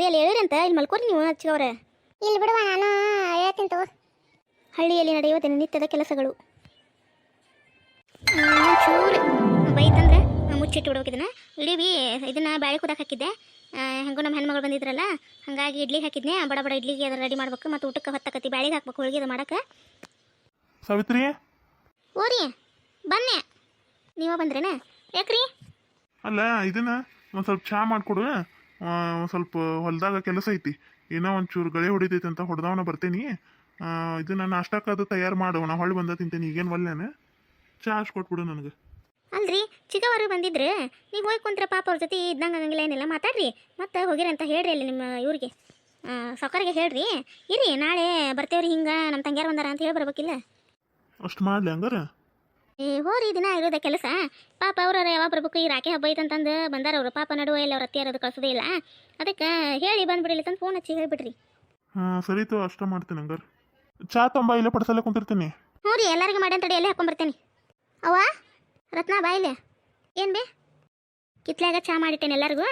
ಅಲ್ರಿ ಅಲ್ಲಿ ಹೇಳಿರಿ ಅಂತ ಇಲ್ಲಿ ಮಲ್ಕೋರಿ ನೀವು ಹಚ್ಚಿಗವ್ರೆ ಇಲ್ಲಿ ಬಿಡುವ ನಾನು ಹೇಳ್ತೀನಿ ತಗೋ. ಹಳ್ಳಿಯಲ್ಲಿ ನಡೆಯುವ ದಿನನಿತ್ಯದ ಕೆಲಸಗಳು. ಚೂರು ಬೈತಂದ್ರೆ ಮುಚ್ಚಿಟ್ಟು ಬಿಡ್ಬೇಕು ಇದನ್ನ ಇಡೀ ಬಿ ಇದನ್ನ ಬ್ಯಾಳೆ ಕುದಕ್ಕೆ ಹಾಕಿದ್ದೆ. ಹೆಂಗೋ ನಮ್ಮ ಹೆಣ್ಮಗಳು ಬಂದಿದ್ರಲ್ಲ ಹಾಗಾಗಿ ಇಡ್ಲಿಗೆ ಹಾಕಿದ್ನೆ. ಬಡ ಬಡ ಇಡ್ಲಿಗೆ ಅದನ್ನ ರೆಡಿ ಮಾಡ್ಬೇಕು ಮತ್ತು ಊಟಕ್ಕೆ ಹೊತ್ತಕತಿ ಬ್ಯಾಳಿಗೆ ಹಾಕ್ಬೇಕು ಹೋಳಿಗೆ ಅದು ಮಾಡಕ್ಕೆ. ಸಾವಿತ್ರಿ? ಓರಿ ಬನ್ನಿ. ನೀವ ಬಂದ್ರೇನ? ಯಾಕ್ರಿ? ಅಲ್ಲ ಇದನ್ನ ಒಂದು ಸ್ವಲ್ಪ ಚಹಾ ಮಾಡಿಕೊಡು. ಸ್ವಲ್ಪ ಹೊಲದಾಗ ಕೆಲಸ ಐತಿ. ಏನೋ ಒಂಚೂರು ಗಳೆ ಹೊಡಿತೈತಿ ಅಂತ ಹೊಡೆದವನ ಬರ್ತೇನಿ. ಇದು ನಾನು ನಾಷ್ಟಕ್ಕೆ ಅದು ತಯಾರು ಮಾಡು. ನಾ ಹೊಳ್ಳಿ ಬಂದ ತಿಂತೇನೆ. ಈಗೇನು ಒಲ್ಲೇನೆ ಚಾ ಕೊಟ್ಬಿಡು ನನಗೆ. ಅಲ್ರಿ ಚಿಕ್ಕವರು ಬಂದಿದ್ರೆ. ನೀವು ಹೋಗಿ ಕುಂತ್ರೆ ಪಾಪ ಅವ್ರ ಜೊತೆ ಇದ್ದಂಗೆ ಆಗಂಗಿಲ್ಲ ಏನಿಲ್ಲ ಮಾತಾಡ್ರಿ. ಮತ್ತೆ ಹೋಗಿರಿ ಅಂತ ಹೇಳ್ರಿ ಅಲ್ಲಿ ನಿಮ್ಮ ಇವ್ರಿಗೆ. ಸೌಕರ್ಗೆ ಹೇಳ್ರಿ. ಇರಿ ನಾಳೆ ಬರ್ತೇವ್ರಿ ಹಿಂಗೆ. ನಮ್ಮ ತಂಗ್ಯಾರು ಬಂದಾರ ಅಂತ ಹೇಳಿ ಬರ್ಬೇಕಿಲ್ಲ. ಅಷ್ಟು ಮಾಡಲಿ ಹಂಗಾರ? ಏ ಹೋರಿ ದಿನ ಇರೋದ ಕೆಲಸ. ಪಾಪ ಅವ್ರ ಯಾವಾಗ ಬರ್ಬೇಕು ಈ ರಾಖಿ ಹಬ್ಬ ಐತಂತಂದು ಬಂದಾರ ಅವರು. ಪಾಪ ನಡುವೆ ಇಲ್ಲ ಅವ್ರ ಅತ್ತಿಯಾರದು ಕಳ್ಸೋದೇ ಇಲ್ಲ. ಅದಕ್ಕೆ ಹೇಳಿ ಬಂದ್ಬಿಡಿಲ್ಲ ಅಂತ ಫೋನ್ ಹಚ್ಚಿ ಹೇಳ್ಬಿಡ್ರಿ. ಹಾಂ ಸರಿತು ಅಷ್ಟ ಮಾಡ್ತೀನಿ ಹಂಗಾರ. ಚಾ ತಂಬ ಇಲ್ಲೇ ಪಡ್ಸಲ್ಲೇ ಕುಂತಿರ್ತೀನಿ. ಹ್ಞೂ ರೀ ಎಲ್ಲರಿಗೂ ಮಾಡಿ ತಡಿ ಎಲ್ಲೇ ಹಾಕೊಂಡ್ಬರ್ತೀನಿ ಅವ್ವ ರತ್ನ ಬಾಯಿಲೆ ಏನು ಬೇ? ಕಿತ್ಲಾಗ ಚಾ ಮಾಡಿಟ್ಟೇನೆ ಎಲ್ಲರಿಗೂ.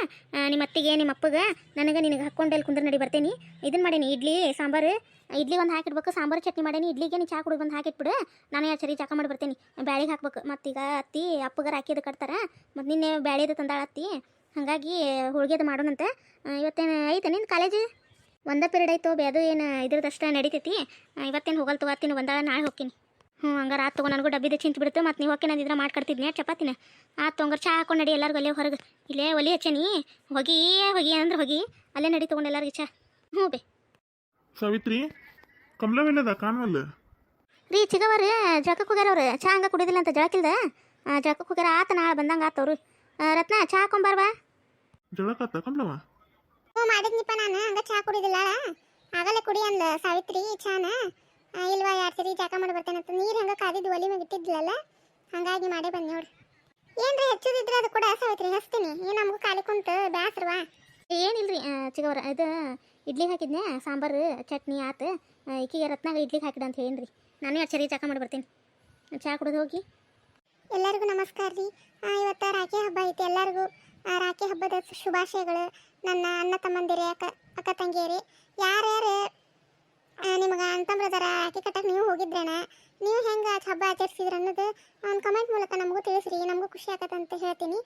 ನಿಮ್ಮ ಅತ್ತಿಗೆ ನಿಮ್ಮ ಅಪ್ಪಗೆ. ನನಗೆ ನಿನಗೆ ಹಾಕ್ಕೊಂಡು ಅಲ್ಲಿ ಕುಂದ್ರ ನಡಿ ಬರ್ತೇನೆ. ಇದನ್ನು ಮಾಡೇನಿ ಇಡ್ಲಿ ಸಾಂಬಾರು. ಇಡ್ಲಿ ಒಂದು ಹಾಕಿಡ್ಬೇಕು ಸಾಂಬಾರು ಚಟ್ನಿ ಮಾಡೇನಿ. ಇಡ್ಲಿಗೆ ನೀ ಚಾ ಕುಡಿದು ಬಂದು ಹಾಕಿಟ್ಬಿಡು ನಾನು ಎರಡು ಸರಿ ಚಾಕ ಮಾಡಿ ಬರ್ತೇನೆ. ಬ್ಯಾಳಿಗೆ ಹಾಕ್ಬೇಕು. ಮತ್ತೀಗ ಅತ್ತಿ ಅಪ್ಪಗಾರ ಹಾಕಿದ್ದು ಕಟ್ತಾರೆ. ಮತ್ತು ನಿನ್ನೆ ಬ್ಯಾಳಿದು ತಂದಾಳ ಅತ್ತಿ. ಹಾಗಾಗಿ ಹೋಳ್ಗೆದು ಮಾಡೋಣಂತ. ಇವತ್ತೇನು ಐತೆ ನಿನ್ನ ಕಾಲೇಜು? ಒಂದೇ ಪೀರಿಯಡ್ ಆಯ್ತು ಅದು ಏನು ಇದ್ರದಷ್ಟ ನಡೀತೈತಿ. ಆ, ಇವತ್ತೇನು ಹೋಗಲ್ ತಗೋತೀನಿ ಬಂದಾಳ ನಾಳೆ ಹೋಗ್ತೀನಿ. ಹ್ಞೂ ಹಂಗಾರೆ ಆತು ತಗೋ ನನಗೂ ಡಬ್ಬಿದ ಚಿಂತ ಬಿಡ್ತು ಮತ್ತು ನೀವು ಹೋಗಿ ನಂದಿದ್ರೆ ಮಾಡ್ಕೊಡ್ತಿದ್ನಿ ಚಪಾತಿನ. ಆತು ಹಂಗಾರೆ ಚಾ ಹಾಕೊಂಡು ನಡಿ ಎಲ್ಲರಿಗೂ ಅಲ್ಲೇ ಹೊರಗೆ. ಇಲ್ಲೇ ಒಲಿ ಹಚ್ಚನಿ ಹೋಗಿ ಹೋಗಿ ಅಂದ್ರೆ ಹೋಗಿ. ಅಲ್ಲೇ ನಡಿ ತೊಗೊಂಡು ಎಲ್ಲರಿಗೂ ಚಾ. ಹ್ಞೂ ಬೇ. ಸಾವಿತ್ರಿ ಕಮಲವೇನದ ಕಾಣವಲ್ಲ ರೀ ಚಿಗವರು ಜಳಕಕ್ಕೆ ಹೋಗ್ಯಾರ ಅವ್ರು. ಚಾ ಹಂಗೆ ಕುಡಿದಿಲ್ಲ ಅಂತ ಜಳಕಿಲ್ದ? ಜಳಕಕ್ಕೆ ಹೋಗ್ಯಾರ ಆತ ನಾಳೆ ಬಂದಂಗೆ ಆತವ್ರು ರತ್ನ ಚಾ ಹಾಕೊಂಬಾರ್ವಾ ಜಳಕತ್ತ ಕಮಲವ? ಹ್ಞೂ ಮಾಡಿದ್ನಿಪ್ಪ ನಾನು. ಹಂಗ ಚಹಾ ಕುಡಿದಿಲ್ಲ ಆಗಲೇ ಕುಡಿ ಅಂದ ಸಾವಿತ್ರಿ ಚಾನ. ಇಲ್ವಾ ಯಾರು ಸರಿ ಜಾಕ ಮಾಡಿ ಬರ್ತೇನೆ ಅಂತ. ನೀರು ಹಂಗೆ ಕಾದಿದ್ದು ಒಲಿ ಮ್ಯಾಗ ಇಟ್ಟಿದ್ಲಲ್ಲ? ಹಂಗಾಗಿ ಮಾಡೇ ಬನ್ನಿ ನೋಡ್ರಿ ಏನ್ರಿ ಹೆಚ್ಚುದಿದ್ರೆ ಅದು ಕೂಡ ಸಾವಿತ್ರಿ ಹಸ್ತೀನಿ ಏನು ನಮಗೂ ಕಾಲಿ ಕುಂತು ಬ್ಯಾಸ್ರವಾ? ಏನಿಲ್ರಿ ಚಿಗವ್ರ ಇದು ಇಡ್ಲಿ ಹಾಕಿದ್ನೆ ಸಾಂಬಾರು ಚಟ್ನಿ ಆತು. ಈಕಿಗೆ ರತ್ನಾಗ ಇಡ್ಲಿಗೆ ಹಾಕಿಡ ಅಂತ ಹೇಳಿನ್ರಿ ನಾನು ಯಾರು ಸರಿ ಚಾಕ ಮಾಡಿ ಬರ್ತೀನಿ. ಚಹಾ ಕುಡಿದು ಹೋಗಿ. ಎಲ್ಲರಿಗೂ ನಮಸ್ಕಾರ ರೀ. ಇವತ್ತು ರಾಖಿ ಹಬ್ಬ ಐತಿ. ಎಲ್ಲರಿಗೂ ರಾಖಿ ಹಬ್ಬದ ಶುಭಾಶಯಗಳು. ನನ್ನ ಅಣ್ಣ ತಮ್ಮಂದಿರೇ ಅಕ್ಕ ಅಕ್ಕ ತಂಗಿಯರೇ. ಯಾರ್ಯಾರು ನಿಮಗೆ ಅಂತಂಬ್ರದಾರ ಆಕೆ ಕಟ್ಟಕ್ಕೆ ನೀವು ಹೋಗಿದ್ರೇನ? ನೀವು ಹೆಂಗೆ ಹಬ್ಬ ಆಚರಿಸಿದ್ರ ಅನ್ನೋದು ಒಂದು ಕಮೆಂಟ್ ಮೂಲಕ ನಮಗೂ ತಿಳಿಸ್ರಿ ನಮಗೂ ಖುಷಿ ಆಗತ್ತೆ ಅಂತ ಹೇಳ್ತೀನಿ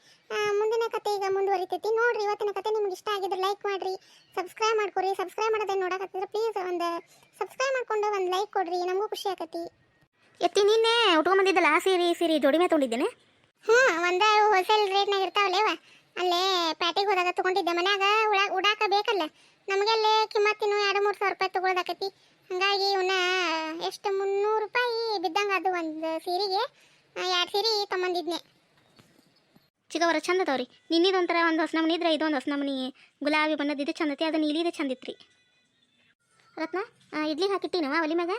ಮುಂದಿನ ಕತೆ ಈಗ ಮುಂದುವರಿತೈತಿ. ನೋಡ್ರಿ ಇವತ್ತಿನ ಕತೆ ನಿಮ್ಗೆ ಇಷ್ಟ ಆಗಿದ್ರೆ ಲೈಕ್ ಮಾಡಿರಿ ಸಬ್ಸ್ಕ್ರೈಬ್ ಮಾಡ್ಕೊರಿ. ಸಬ್ಸ್ಕ್ರೈಬ್ ಮಾಡೋದೇ ನೋಡಕತ್ತಿದ್ರೆ ಪ್ಲೀಸ್ ಒಂದು ಸಬ್ಸ್ಕ್ರೈಬ್ ಮಾಡ್ಕೊಂಡು ಒಂದು ಲೈಕ್ ಕೊಡ್ರಿ ನಮಗೂ ಖುಷಿ ಆಗತ್ತಿ ಎತ್ತಿ ನಿನ್ನೆ ಉಟ್ಕೊಂಬಂದಿದ್ದಲ್ಲ ಸೀರೆ ಸೀರಿ ಜೋಡಿ ಮೇಲೆ ತೊಗೊಂಡಿದ್ದೇನೆ. ಹ್ಞೂ ಒಂದು ಹೋಲ್ಸೇಲ್ ರೇಟ್ನಾಗ ಇರ್ತಾವಲ್ಲೇವ? ಅಲ್ಲೇ ಪ್ಯಾಟಿಗೆ ಹೋದಾಗ ತಗೊಂಡಿದ್ದೆ ಮನ್ಯಾಗ ಉಳ ಉಡಾಕ ಬೇಕಲ್ಲ. ನಮಗೆಲ್ಲೇ ಕಿಮ್ಮತ್ತಿನ ಎರಡು ಮೂರು ಸಾವಿರ ರೂಪಾಯಿ ತೊಗೊಳೋದಾಕತಿ. ಹಂಗಾಗಿ ಇವನ್ನ ಎಷ್ಟು ಮುನ್ನೂರು ರೂಪಾಯಿ ಬಿದ್ದಂಗೆ ಅದು ಒಂದು ಸೀರೆಗೆ ಎರಡು ಸೀರೆ ತೊಗೊಂಡಿದ್ನೆ ಚಿಕ್ಕವರ ಚಂದ ಅದಾವ್ರಿ. ನಿನ್ನಿದು ಒಂಥರ ಒಂದು ಹೊಸ ನಮನಿ ಇದ್ರೆ ಇದೊಂದು ಹೊಸ ನಮನಿ. ಗುಲಾಬಿ ಬಣ್ಣದ ಇದು ಚಂದತಿ ಅದು ಇಲ್ಲಿದೆ ಚಂದಿತ್ರಿ. ರತ್ನ ಇಡ್ಲಿ ಹಾಕಿಟ್ಟಿನವ ಒಲಿ ಮ್ಯಾಗ?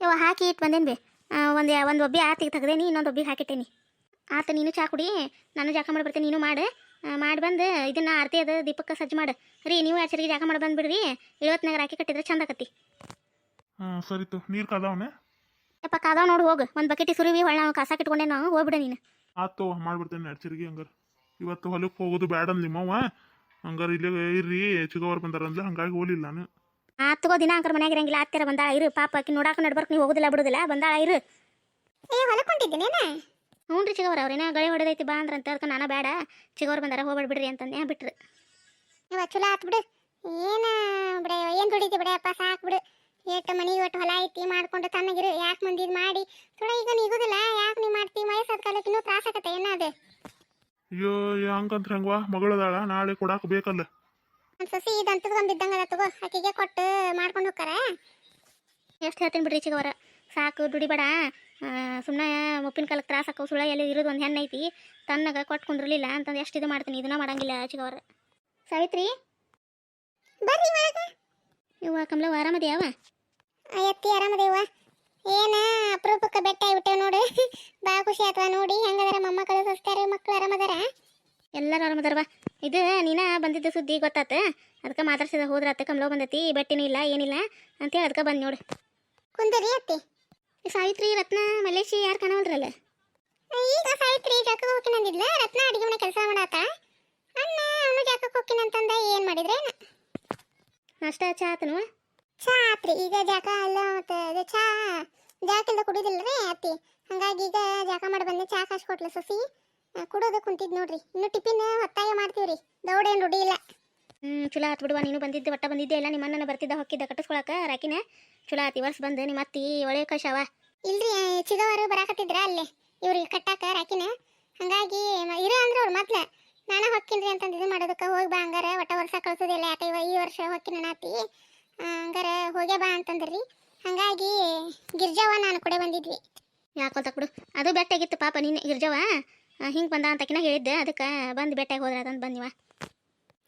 ಯಾವ ಹಾಕಿ ಇಟ್ಟು ಬಂದೇನು ಬೇ. ಒಂದು ಒಂದು ಒಬ್ಬಿ ಆತಿಗೆ ತೆಗ್ದೇನಿ, ಇನ್ನೊಂದು ಒಬ್ಬಿಗೆ ಹಾಕಿಟ್ಟೇನಿ. ಆತ ನೀನು ಚಾ ಕುಡಿ ನಾನು ಜಾಕ ಮಾಡಿ ಬರ್ತೀನಿ ನೀನು ಮಾಡು. ಮಾಡಿ ಬಂದು ಇದನ್ನ ಆರತಿ ಅದು ದೀಪಕ್ಕೆ ಸಜ್ಜು ಮಾಡು. ರೀ ನೀವು ಆಚರಿಗೆ ಜಾಕ ಮಾಡಿ ಬಂದ್ಬಿಡ್ರಿ. ಇಳುವತ್ನಾಗ ರಾಕಿ ಕಟ್ಟಿದ್ರೆ ಚಂದ ಆಕತಿ. ಹಾಂ ಸರಿತು ನೀರು ಕಾದವನೆ ಯಪ್ಪ ಕಾದವ ನೋಡು ಹೋಗು. ಒಂದು ಬಕೆಟಿ ಸುರಿವಿ ಹೊಳ್ಳ ನಾವು ಕಾಸಾಕ ಇಟ್ಕೊಂಡೆ ನಾವು ಹೋಗ್ಬಿಡ ನೀನು. ಆತು ಮಾಡ್ಬಿಡ್ತೇನೆ ನಡ್ಸಿರಿಗೆ ಹಂಗಾರ. ಇವತ್ತು ಹೊಲಕ್ಕೆ ಹೋಗೋದು ಬೇಡ ಅಂದ್ ನಿಮ್ಮವ್ವ ಹಂಗಾರ ಇಲ್ಲೇ ಇರ್ರಿ ಚಿಗವ್ರು ಬಂದಾರ ಅಂದ್ಲ ಹಂಗಾಗಿ ಹೋಲಿಲ್ಲ ನಾನು. ಆ ತಗೋ ದಿನ ಅಂಕರ್ ಮನ್ಯಾಗ ಇರಂಗಿಲ್ಲ ಆತ್ತಿರ ಬಂದಾಳ ಇರು. ಪಾಪ ಆಕಿ ನೋಡಾಕ ನಡ್ಬರ್ಕ್ ನೀವು ಹೋಗುದಿಲ್ಲ ಬಿಡುದಿಲ್ಲ ಬಂದಾಳ ಇರು. ಏ ಹೊಲಕೊಂಡಿದ್ದೀನೇನ ಹ್ಞೂ ರೀ ಚಿಗವ್ರ ಅವ್ರೇನ ಗಳಿ ಹೊಡೆದೈತಿ ಬಾ ಅಂದ್ರೆ ಅಂತ ಅದಕ್ಕೆ ನಾನು ಬೇಡ. ಚಿಗವ್ರು ಬಂದಾರ ಹೋಗ್ಬೇಡ ಬಿಡ್ರಿ ಅಂತಂದೆ ಬಿಟ್ರು. ಇವ ಚಲೋ ಆತ್ ಬಿಡು. ಏನ ಬಿಡ ಏನು ದುಡಿತಿ ಬಿಡಪ್ಪ ಸಾಕು ಬಿಡು. ಎಷ್ಟು ಮನೆ ಒಟ್ಟು ಹೊಲ ಐತಿ ಮಾಡ್ಕೊಂಡು ತಣ್ಣಗಿರು ಯಾಕೆ ಮಂದಿ ಇದ್ ಮಾಡಿ. ಥೋಡ ಈಗ ನೀಗುದಿಲ್ಲ ಯಾಕೆ ನೀ ಮಾಡ್ತಿ? ವಯಸ್ಸಾದ ಕಾಲಕ್ಕೆ ಇನ್ನೂ ತ್ರಾಸ ಆಗತ್ತೆ ಏನದು ಅಯ್ಯೋ ಹಂಗಂತ ಹೆಂಗವಾ? ಮಗಳದಾಳ ನಾಳೆ ಕೊಡಾಕ ಬೇಕಲ್ಲ. ಒಂದು ಸಸಿ ಇದಂತದ್ದು ಒಂದು ಅದ ತಗೋ ಆಕಿಗೆ ಕೊಟ್ಟು ಮಾಡ್ಕೊಂಡು ಹೋಗ್ತಾರೆ ಎಷ್ಟು ಹೇಳ್ತೀನಿ ಬಿಡ್ರಿ ಚಿಗವರ ಸಾಕು ದುಡಿಬೇಡ ಸುಮ್ಮನೆ ಮುಪ್ಪಿನ ಕಾಲಕ್ಕೆ ತ್ರಾಸ ಹಾಕೋ ಸುಳ್ಳ ಎಲ್ಲಿ ಇರೋದು ಒಂದು ಹೆಣ್ಣು ಐತಿ ತನ್ನಗ ಕೊಟ್ಟು ಕುಂದ್ರಲಿಲ್ಲ ಅಂತಂದು ಎಷ್ಟು ಇದು ಮಾಡ್ತೀನಿ ಇದನ್ನ ಮಾಡಂಗಿಲ್ಲ ಚಿಗವ್ರ ಸಾವಿತ್ರಿ? ಬರ್ರಿ ಒಳಗ. ಇವ ಕಮಲ ಆರಾಮದೇವ ಎತ್ತಿ ಆರಾಮದೇವ ಏನ ಅಪರೂಪಕ್ಕೆ ಬೆಟ್ಟ ಬಿಟ್ಟೆವ್ ನೋಡು. ಬಾ ಖುಷಿ ಆತವ ನೋಡಿ ಹೆಂಗದಾರ ಮೊಮ್ಮಕ್ಕಳು ಸಸ್ತಾರ ಮಕ್ಕಳು ಆರಾಮದಾರ? ಎಲ್ಲರೂ ಆರಾಮದಾರವ? ಇದು ನೀನ ಬಂದಿದ್ದ ಸುದ್ದಿ ಗೊತ್ತಾತ? ಅದಕ್ಕೆ ಮಾತಾಡ್ಸಿದ ಕಮಲ ಕಮಲವ್ ಬಂದೈತಿ ಬೆಟ್ಟಿನೂ ಇಲ್ಲ ಏನಿಲ್ಲ ಅಂತೇಳಿ ಅದಕ್ಕೆ ಬಂದು ನೋಡು. ಕುಂದರಿ ಅತ್ತಿ. ಸಾವಿತ್ರಿ ರತ್ನ ಮಲೇಶಿ ಯಾರು ಕಾಣವಲ್ರಲ್ಲ? ಈಗ ಸಾವಿತ್ರಿ ಜಾಕಕ್ಕೆ ಹೋಗ್ತೀನಂದಿದ್ಲ ರತ್ನ ಅಡಿಗೆ ಮನೆ ಕೆಲಸ ಮಾಡಾತ ಅಣ್ಣ ಅವನು ಜಾಕಕ್ಕೆ ಅಂತಂದ ಏನು ಮಾಡಿದ್ರೆ ನಾಷ್ಟ ಚಾ ಆತನು? ಚಾ ಆತ್ರಿ. ಈಗ ಜಾಕ ಅಲ್ಲ ಮತ್ತೆ ಅದು ಚಾ ಜಾಕಿಂದ ಕುಡಿದಿಲ್ಲ ರೀ ಅತ್ತಿ. ಹಂಗಾಗಿ ಈಗ ಜಾಕ ಮಾಡಿ ಬಂದೆ. ಚಾ ಕಾಸು ಕೊಟ್ಲ ಸೊಸಿ ಕುಡೋದು ಕುಂತಿದ್ ನೋಡ್ರಿ. ಇನ್ನು ಟಿಫಿನ್ ಹೊತ್ತಾಯ ಮಾಡ್ತೀವ್ರಿ. ದೌಡೇನು ರುಡಿ ಇಲ್ಲ. ಹ್ಞೂ ಚಲೋ ಆತ್ ಬಿಡುವ. ನೀನು ಬಂದಿದ್ದೆ ಒಟ್ಟ ಬಂದಿದ್ದೆ ಇಲ್ಲ ನಿಮ್ಮ ಅಣ್ಣನ ಬರ್ತಿದ್ದ ಹೊಕ್ಕಿದ್ದ ಕಟ್ಟಿಸ್ಕೊಳಕ ರಾಕಿನ. ಚಲೋ ಆತಿ ವರ್ಷ ಬಂದು ನಿಮ್ಮ ಅತ್ತಿ ಒಳ್ಳೆ ಕಷಾವ ಇಲ್ರಿ ಚಿಗವರು ಬರಾಕತ್ತಿದ್ರ ಅಲ್ಲಿ. ಇವ್ರಿಗೆ ಕಟ್ಟಾಕ ರಾಕಿನ. ಹಂಗಾಗಿ ಇರ ಅಂದ್ರೆ ಅವ್ರು ಮೊದ್ಲ ನಾನ ಹೊಕ್ಕಿನ್ರಿ ಅಂತಂದು ಇದು ಮಾಡೋದಕ್ಕೆ ಹೋಗಿ ಬಾ ಹಂಗಾರ ಒಟ್ಟ ವರ್ಷ ಕಳ್ಸೋದಿಲ್ಲ ಯಾಕೆ ಇವ ಈ ವರ್ಷ ಹೊಕ್ಕಿನ ನಾತಿ. ಹಂಗಾರ ಹೋಗೇ ಬಾ ಅಂತಂದ್ರಿ. ಹಂಗಾಗಿ ಗಿರ್ಜವ್ವ ನಾನು ಕೂಡ ಬಂದಿದ್ವಿ. ಯಾಕೊಂತ ಬಿಡು. ಅದು ಬೆಟ್ಟಾಗಿತ್ತು ಪಾಪ ನೀನು ಗಿರ್ಜಾವ. ಹಿಂಗೆ ಬಂದ ಅಂತಕಿನ ಹೇಳಿದ್ದೆ. ಅದಕ್ಕೆ ಬಂದು ಬೆಟ್ಟಾಗಿ ಹೋದ್ರ ಅದಂತ ಬಂದಿವ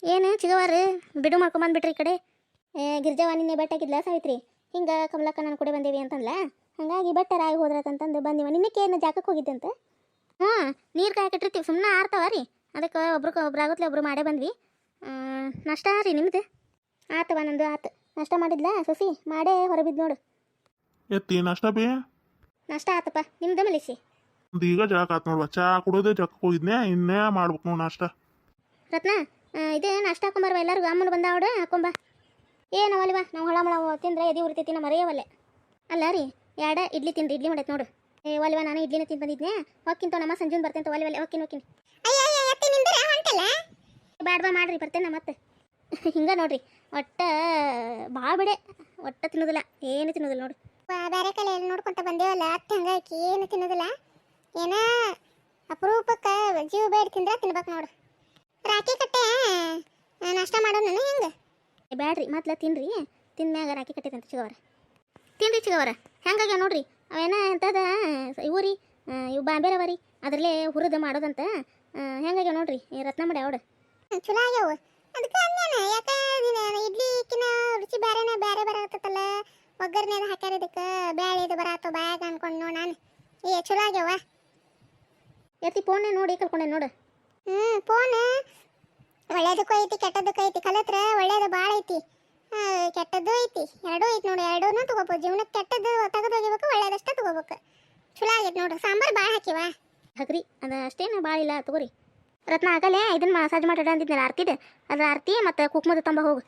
ಏನು ಚಿಗವಾರ? ಬಿಡು ಮಾಡ್ಕೊಂಬಂದ್ಬಿಟ್ರಿ ಈ ಕಡೆ. ಏ ಗಿರ್ಜವ ನಿನ್ನೆ ಬೆಟ್ಟಾಗಿದ್ಲ ಸಾವಿತ್ರಿ? ಹಿಂಗೆ ಕಮಲಕ್ಕ ನಾನು ಕೂಡ ಬಂದೇವಿ ಅಂತಂದ್ಲ? ಹಾಗಾಗಿ ಬೆಟ್ಟರಾಗಿ ಹೋದ್ರತಂತಂದು ಬಂದಿವ. ನಿನ್ನಕ್ಕೆ ಏನು ಜಾಗಕ್ಕೆ ಹೋಗಿದ್ದಂತ ಹ್ಞೂ ನೀರು ಕಾಯಕಟ್ಟಿರ್ತೀವಿ ಸುಮ್ಮನೆ ಆರ್ತಾವ ರೀ. ಅದಕ್ಕೆ ಒಬ್ರು ಒಬ್ರಾಗತ್ಲೆ ಒಬ್ರು ಮಾಡೇ ಬಂದ್ವಿ. ನಷ್ಟ ರೀ ನಿಮ್ದು? ಆತವ ನಂದು ಆತು. ನಷ್ಟ ಮಾಡಿದ್ಲ ಸಸಿ? ಮಾಡೇ ಹೊರಬಿದ್ ನೋಡು. ಎತ್ತಿ ನಷ್ಟ ಬೇ? ನಷ್ಟ ಆತಪ್ಪ. ನಿಮ್ದು ಮಲಿಸಿ? ಈಗ ಜಾಗ ಆತ್ ನೋಡುವ ಚಾ ಕುಡೋದು ಜಳಕ್ಕೆ ಹೋಗಿದ್ನೆ ಇನ್ನೇ ಮಾಡ್ಬೇಕು ನೋಡು ನಾಷ್ಟ. ರತ್ನ ಇದೇ ನಾಷ್ಟ ಹಾಕೊಂಬರ್ವ ಎಲ್ಲರಿಗೂ ಅಮ್ಮನ ಬಂದ ಅವಡು ಹಾಕೊಂಬ ಏನು ಅವಲ್ವ ನಾವು ಹೊಳ ಮಳ ತಿಂದ್ರೆ ಎದಿ ಉರಿತೈತಿ ನಮ್ಮ ಮರೆಯವಲ್ಲೆ ಅಲ್ಲ ರೀ, ಎರಡ ಇಡ್ಲಿ ತಿಂದ್ರಿ ಇಡ್ಲಿ ಮಾಡೈತೆ ನೋಡು. ಏ ಒಲ್ವ ನಾನು ಇಡ್ಲಿನ ತಿಂದು ಬಂದಿದ್ನೆ. ಹೊಕ್ಕಿಂತ ನಮ್ಮ ಸಂಜೂನ್ ಬರ್ತೇನೆ ಒಲ್ಲೆ ಒಲ್ಲೆ ಹೊಕ್ಕಿನ ಹೊಕ್ಕಿನ. ಅಯ್ಯ ಅಯ್ಯ ಅತ್ತಿ ನಿಂದ್ರ ಹೊಂಟಲ್ಲ? ಬ್ಯಾಡ್ ಬಾ, ಮಾಡ್ರಿ, ಬರ್ತೇನೆ ಮತ್ತೆ. ಹಿಂಗೆ ನೋಡ್ರಿ, ಒಟ್ಟ ಭಾಳ ಬಿಡೆ ಒಟ್ಟ ತಿನ್ನೋದಿಲ್ಲ, ಏನು ತಿನ್ನೋದಿಲ್ಲ ನೋಡು. ಬೇರೆ ಕಲೆ ಎಲ್ಲ ನೋಡ್ಕೊಂತ ಬಂದೇವಲ್ಲ, ಅತ್ತೆ ಹಂಗಾಗಿ ಏನು ತಿನ್ನೋದಿಲ್ಲ. ಏನ ಅಪರೂಪಕ್ಕೆ ಜೀವ ಬೇಡ ತಿಂದ್ರೆ ತಿನ್ಬೇಕು ನೋಡು. ರಾಕಿ ಕಟ್ಟೆ ನಾಷ್ಟ ಮಾಡೋಣ ಹೆಂಗೆ? ಬ್ಯಾಡ್ರಿ ಮೊದ್ಲು ತಿನ್ರಿ. ತಿಂದ್ಮ್ಯಾಗ ರಾಕಿ ಕಟ್ಟಿದಂತ ಚಿಗವರ. ತಿನ್ರಿ ಚಿಗವರ ಹೆಂಗಾಗ್ಯಾವ ನೋಡ್ರಿ? ಅವೇನ ಎಂತದ ಇವು ರೀ ಇವು ಬಾಂಬೆರವ ರೀ ಅದರಲ್ಲೇ ಹುರಿದು ಮಾಡೋದಂತ. ಹೆಂಗಾಗ್ಯಾವ ನೋಡ್ರಿ ರತ್ನ ಮಾಡಿ ಅವಡು. ಚಲೋ ಆಗ್ಯಾವ. ಅದಕ್ಕೆ ಅಂದ್ಯಾನ ಯಾಕ ನೀನು ಇಡ್ಲಿಕಿನ ರುಚಿ ಬೇರೆನೇ ಬೇರೆ ಬರತ್ತಲ್ಲ ಒಗ್ಗರಣೆ ಹಾಕ್ಯಾರ ಇದಕ್ಕೆ ಬ್ಯಾಳೆ ಇದು ಬರತ್ತೋ ಬಾಯಾಗ ಅನ್ಕೊಂಡು ನೋಡು ನಾನು. ಏ ಚಲೋ ಆಗ್ಯಾವ. ಎತ್ತಿ ಫೋನೇ ನೋಡಿ ಕಲ್ಕೊಂಡೆ ನೋಡು. ಹ್ಞೂ ಫೋನ್ ಒಳ್ಳೇದಕ್ಕೂ ಐತಿ ಕೆಟ್ಟದಕ್ಕೂ ಐತಿ. ಕಲತ್ರ ಒಳ್ಳೇದು ಭಾಳ ಐತಿ. ಕೆಟ್ಟದ್ದು ಐತಿ. ಎರಡೂ ಐತಿ ನೋಡಿ ಎರಡೂ ತಗೋಬೇಕು ಜೀವನಕ್ಕೆ ಕೆಟ್ಟದ್ದು ತೆಗೆದು ಒಳ್ಳೇದಷ್ಟೇ ಒಳ್ಳೇದಷ್ಟ ತಗೋಬೇಕು. ಚಲೋ ಆಗೈತೆ ನೋಡು. ಸಾಂಬಾರು ಭಾಳ ಹಾಕಿವ? ಹಾಕ್ರಿ. ಅದು ಅಷ್ಟೇನು ಭಾಳ ಇಲ್ಲ ತಗೋರಿ. ರತ್ನ ಆಗಲೇ ಇದನ್ನ ಮಸಾಜ್ ಮಾಡಿಡ ಅಂದಿದ್ನಲ್ಲ ಆರ್ತಿದೆ. ಅದ್ರ ಆರ್ತಿ ಮತ್ತು ಕುಕ್ಮದ ತಂಬ ಹೋಗು.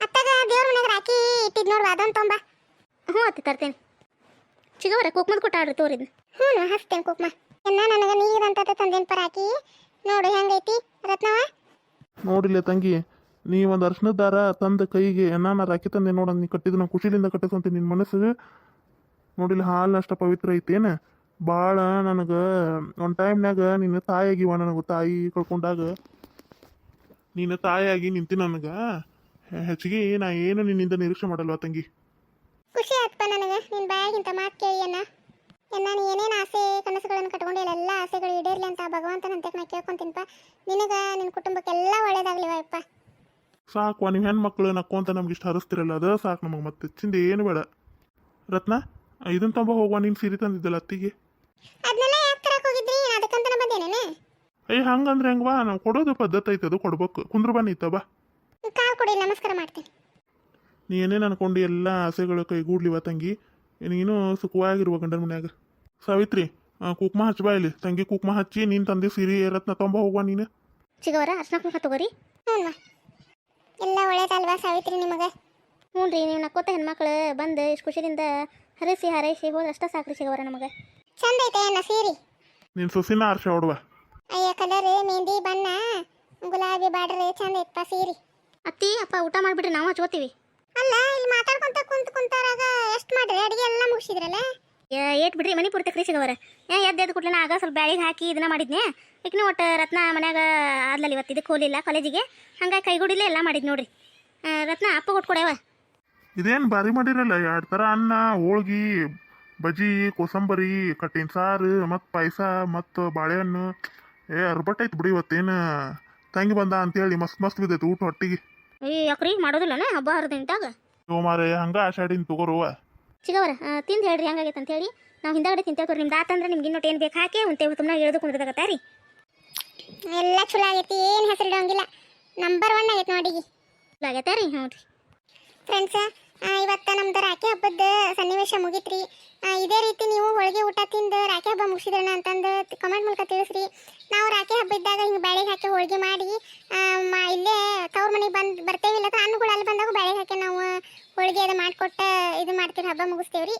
ಅತ್ತಾಗ ದೇವ್ರ ಮನೆಗೆ ರಾಕಿ ಇಟ್ಟಿದ್ ನೋಡ್ರಿ ಅದನ್ನ ತೊಂಬ. ಹ್ಞೂ ಅತ್ತಿ ತರ್ತೇನೆ. ಚಿಗವರ ಕುಕ್ಮದ ಕೊಟ್ಟಾಡ್ರಿ ತೋರಿದ್ನ. ಹ್ಞೂ ಹಚ್ತೇನೆ ಕುಕ್ಮ ಎನ್ನ ನನಗೆ ನೀರಂತ ತಂದೇನು ಪರ ಹಾಕಿ ನೋಡು ಹೆಂಗೈತಿ ರತ್ನವ ನೋಡಿಲ್ಲ ತಂಗಿ. ನೀ ಒಂದು ಅರ್ಶನದ ದಾರ ತಂದ ಕೈಗೆ ನಾನು ರಾಕಿ ತಂದೆ ನೋಡ, ನೀ ಕಟ್ಟಿದ ನಾ ಖುಷಿಲಿಂದ ಕಟ್ಟಿಸಂತ ನಿನ್ನ ಮನಸ್ಸು. ನೋಡಿಲ್ಲ, ಹಾಲು ಅಷ್ಟ ಪವಿತ್ರ ಐತೇನು? ಭಾಳ ನನಗೆ, ಒಂದು ಟೈಮ್ನಾಗ ನಿನ್ನ ತಾಯಿಯಾಗಿವ ನನಗೆ, ತಾಯಿ ಕಳ್ಕೊಂಡಾಗ. ನೀನು ತಾಯಿಯಾಗಿ ನಿಂತಿ ನನಗೆ. ಹೆಚ್ಚಿಗೆ ನಾ ಏನು ನಿನ್ನಿಂದ ನಿರೀಕ್ಷೆ ಮಾಡಲ್ವಾ ತಂಗಿ? ಖುಷಿ ಆತ್ಪ ನನಗೆ ನಿನ್ನ ಬಾಯಾಗಿಂತ ಮಾತು ಕೇಳಿ ಎನ್ನ ಏನೇನು ಆಸೆ ಕನಸುಗಳನ್ನು ಕಟ್ಕೊಂಡಿಲ್ಲ ಎಲ್ಲ ಆಸೆಗಳು ಈಡೇರ್ಲಿ ಅಂತ ಭಗವಂತನಂತೆ ನಾ ಕೇಳ್ಕೊಂತೀನಿಪ್ಪ ನಿನಗೆ ನಿನ್ನ ಕುಟುಂಬಕ್ಕೆಲ್ಲ ಒಳ್ಳೇದಾಗ್ಲಿವ ಯಪ್ಪ ಸಾಕು ನೀವು ಹೆಣ್ಮಕ್ಳು ನಕ್ಕೊಂತ ನಮ್ಗೆ ಇಷ್ಟು ಹರಿಸ್ತಿರಲ್ಲ ಅದು ಸಾಕು ನಮಗೆ ಮತ್ತೆ ಚಿಂದ ಏನು ಬೇಡ. ರತ್ನ ಇದನ್ನ ತಂಬ ಹೋಗುವ ನೀನು ಸೀರೆ ತಂದಿದ್ದಲ್ಲ ಅತ್ತಿಗೆ? ಅದನ್ನೆಲ್ಲ ಯಾಕೆ ತರಕ್ಕೆ ಹೋಗಿದ್ರಿ? ನಾನು ಅದಕ್ಕಂತನ ಬಂದೇನೇನೆ? ಅಯ್ಯ ಹಂಗಂದ್ರೆ ಹೆಂಗವಾ ನಾವು ಕೊಡೋದು ಪದ್ಧತಿ ಐತೆ ಅದು ಕೊಡ್ಬೇಕು. ಕುಂದ್ರು ಬನ್ನಿ ಬಾ. ಕಾಲ್ ಕೊಡಿ ನಮಸ್ಕಾರ ಮಾಡ್ತೀನಿ. ನೀ ಏನೇನು ಅನ್ಕೊಂಡು ಎಲ್ಲ ಆಸೆಗಳು ಕೈಗೂಡ್ಲಿವ ತಂಗಿ? ನೀನು ಸುಖವಾಗಿರುವ ಗಂಡನ ಮನ್ಯಾಗ. ಸಾವಿತ್ರಿ ಕುಕ್ಮ ಹಚ್ಚ ಬಾ ಇಲ್ಲಿ. ತಂಗಿ ಕುಕ್ಮ ಹಚ್ಚಿ ನೀನು ತಂದೆ ಸೀರೆ ರತ್ನ ತೊಂಬ ಹೋಗುವ ನೀನು. ಚಿಗವರ ಅರ್ಶನ ಕುಂಕ ತಗೋರಿ. ಹ್ಞೂ ಎಲ್ಲ ಒಳ್ಳೇದಲ್ವಾ ಸಾವಿತ್ರಿ ನಿಮಗೆ? ಹ್ಞೂ ರೀ ನೀವು ನಕ್ಕೋತ ಹೆಣ್ಮಕ್ಳು ಬಂದು ಇಷ್ಟು ಖುಷಿಯಿಂದ ಹರಸಿ ಹರೈಸಿ ಹೋದ್ರೆ ಅಷ್ಟ ಸಾಕ್ರಿ ಚಿಗವರ ನಮಗೆ. ಚಂದ ಐತೆ ಅನ್ನ ಸೀರಿ. ನಿನ್ನ ಸೊಸಿನ ಅರ್ಶ ಹೊಡುವ. ಅಯ್ಯ ಕಲರ್ ಮೆಹಂದಿ ಬಣ್ಣ ಗುಲಾಬಿ ಬಾಡ್ರಿ ಚಂದ ಐತಪ್ಪ ಸೀರಿ. ಅತ್ತಿ ಅಪ್ಪ ಊಟ ಮಾಡಿಬಿಟ್ರಿ ನಾವು ಹಚ್ಕೋತೀವಿ. ಅಲ್ಲ ಇಲ್ಲಿ ಮಾತಾಡ್ಕೊಂತ ಕುಂತ ಕುಂತಾರಾಗ ಎಷ್ಟು ಮಾಡ್ರಿ? ಅಡಿಗೆ ಎಲ್ಲ ಮುಗಿಸಿದ್ರಲ್ಲ? ಏಟ್ ಬಿಡ್ರಿ ಮನೆ ಪೂರ್ತಿ ಕ್ರೀ ಸಿಗವರ ಏ ಎದ್ದು ಎದ್ದು ಕೂಡಲೇ ಆಗ ಸ್ವಲ್ಪ ಬ್ಯಾಳಿಗೆ ಹಾಕಿ ಇದನ್ನ ಮಾಡಿದ್ನೆ. ಈಗಿನ ಒಟ್ಟು ರತ್ನ ಮನ್ಯಾಗ ಆದ್ಲಲ್ಲಿ ಇವತ್ತು ಇದಕ್ಕೆ ಹೋಲಿಲ್ಲ ಕಾಲೇಜಿಗೆ ಹಂಗಾಗಿ ಕೈಗೂಡಿಲ್ಲ ಎಲ್ಲ ಮಾಡಿದ್ ನೋಡ್ರಿ. ರತ್ನ ಅಪ್ಪ ಕೊಟ್ಕೊಡ್ಯಾವ ಇದೇನು ಬಾರಿ ಮಾಡಿರಲ್ಲ ಎರಡು ಥರ ಅನ್ನ ಹೋಳ್ಗಿ ಬಜ್ಜಿ ಕೋಸಂಬರಿ ಕಟ್ಟಿನ ಸಾರು ಮತ್ತು ಪಾಯಸ ಮತ್ತು ಬಾಳೆಹಣ್ಣು. ಏ ಅರ್ಬಟ್ಟೈತೆ ಐತೆ ಬಿಡಿ ಇವತ್ತೇನು. ತಂಗಿ ಬಂದ ಅಂತೇಳಿ ಮಸ್ತ್ ಮಸ್ತ್ ಬಿದ್ದೈತೆ ಊಟ ಹೊಟ್ಟಿಗೆ. ಏ ಯಾಕ್ರಿ? ಮಾಡೋದಿಲ್ಲನ? ಹಬ್ಬ ಹರಿದಿಂಟಾಗ ಓ ಮಾರೆ ಹಂಗ ಆಷಾಢಿನ ತಗೋರುವ ಚಿಗವರ ತಿಂದು ಹೇಳ್ರಿ ಹೆಂಗಾಗೈತೆ ಅಂತ ಹೇಳಿ. ನಾವು ಹಿಂದಾಗಡೆ ತಿಂತೇವೆ ತೋರಿ ನಿಮ್ದು ಆತಂದ್ರೆ ನಿಮ್ಗೆ ಇನ್ನೊಟ್ಟು ಏನು ಬೇಕು ಹಾಕಿ ಉಂತೇವೆ ತುಂಬ ಇಳಿದು ಕುಂದ್ರದಾಗತ್ತಾ ರೀ? ಎಲ್ಲ ಚಲೋ ಆಗೈತಿ ಏನು ಹೆಸರು ಇಡೋಂಗಿಲ್ಲ. ನಂಬರ್ ಒನ್ ಆಗೈತೆ ನೋಡಿಗಿ ಆಗೈತೆ ರೀ? ಹ್ಞೂ ರೀ. ಫ್ರೆಂಡ್ಸ್ ಇವತ್ತು ನಮ್ದು ರಾಖಿ ಹಬ್ಬದ ಸನ್ನಿವೇಶ ಮುಗೀತ್ರಿ. ಇದೇ ರೀತಿ ನೀವು ಹೋಳಿಗೆ ಊಟ ತಿಂದು ರಾಖಿ ಹಬ್ಬ ಮುಗಿಸಿದ್ರಣ ಅಂತಂದು ಕಮೆಂಟ್ ಮೂಲಕ ತಿಳಿಸ್ರಿ. ನಾವು ರಾಖಿ ಹಬ್ಬ ಇದ್ದಾಗ ಹಿಂಗೆ ಬೆಳಗ್ಗೆ ಹಾಕಿ ಹೋಳಿಗೆ ಮಾಡಿ ಆ, ಮ- ಇಲ್ಲೇ ತವ್ರ ಮನೆಗೆ ಬಂದು ಬರ್ತೇವಿಲ್ಲ ಅನ್ನಗಳು ಅಲ್ಲಿ ಬಂದಾಗ ಬ್ಯಾಳಿಗೆ ಹಾಕಿ ಕೊಟ್ಟು ಇದು ಮಾಡ್ತೀವಿ ಹಬ್ಬ ಮುಗಿಸ್ತೇವ್ರಿ